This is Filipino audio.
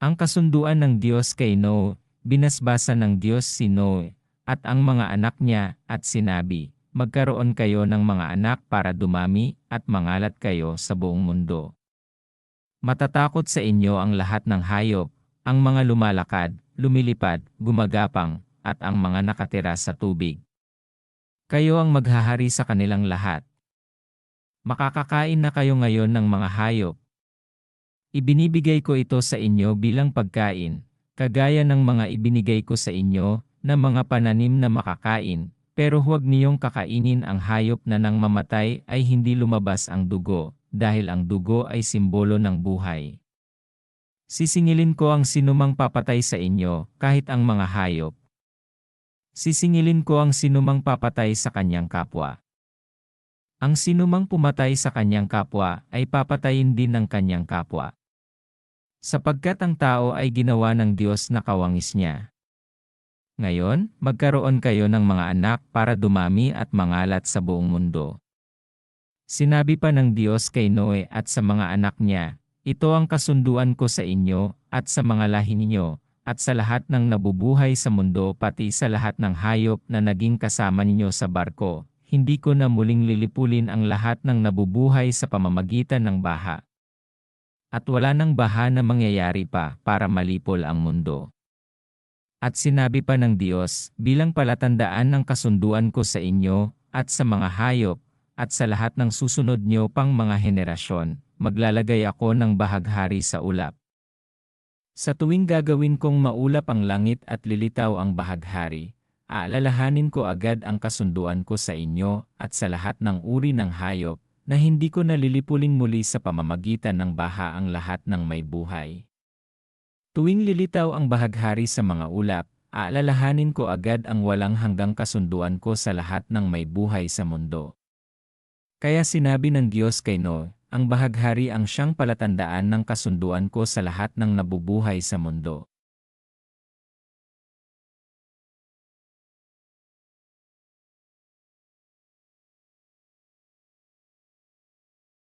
Ang kasunduan ng Diyos kay Noe, binasbasa ng Diyos si Noe, at ang mga anak niya, at sinabi, Magkaroon kayo ng mga anak para dumami, at mangalat kayo sa buong mundo. Matatakot sa inyo ang lahat ng hayop, ang mga lumalakad, lumilipad, gumagapang, at ang mga nakatira sa tubig. Kayo ang maghahari sa kanilang lahat. Makakakain na kayo ngayon ng mga hayop. Ibinibigay ko ito sa inyo bilang pagkain, kagaya ng mga ibinigay ko sa inyo na mga pananim na makakain, pero huwag niyong kakainin ang hayop na nang mamatay ay hindi lumabas ang dugo, dahil ang dugo ay simbolo ng buhay. Sisingilin ko ang sinumang papatay sa inyo, kahit ang mga hayop. Sisingilin ko ang sinumang papatay sa kanyang kapwa. Ang sinumang pumatay sa kanyang kapwa ay papatayin din ng kanyang kapwa. Sapagkat ang tao ay ginawa ng Diyos na kawangis niya. Ngayon, magkaroon kayo ng mga anak para dumami at mangalat sa buong mundo. Sinabi pa ng Diyos kay Noe at sa mga anak niya, Ito ang kasunduan ko sa inyo at sa mga lahi ninyo, at sa lahat ng nabubuhay sa mundo pati sa lahat ng hayop na naging kasama ninyo sa barko, hindi ko na muling lilipulin ang lahat ng nabubuhay sa pamamagitan ng baha. At wala nang baha na mangyayari pa para malipol ang mundo. At sinabi pa ng Diyos, bilang palatandaan ng kasunduan ko sa inyo, at sa mga hayop, at sa lahat ng susunod nyo pang mga henerasyon, maglalagay ako ng bahaghari sa ulap. Sa tuwing gagawin kong maulap ang langit at lilitaw ang bahaghari, aalalahanin ko agad ang kasunduan ko sa inyo at sa lahat ng uri ng hayop, na hindi ko nalilipulin muli sa pamamagitan ng baha ang lahat ng may buhay. Tuwing lilitaw ang bahaghari sa mga ulap, aalalahanin ko agad ang walang hanggang kasunduan ko sa lahat ng may buhay sa mundo. Kaya sinabi ng Diyos kay Noe, ang bahaghari ang siyang palatandaan ng kasunduan ko sa lahat ng nabubuhay sa mundo.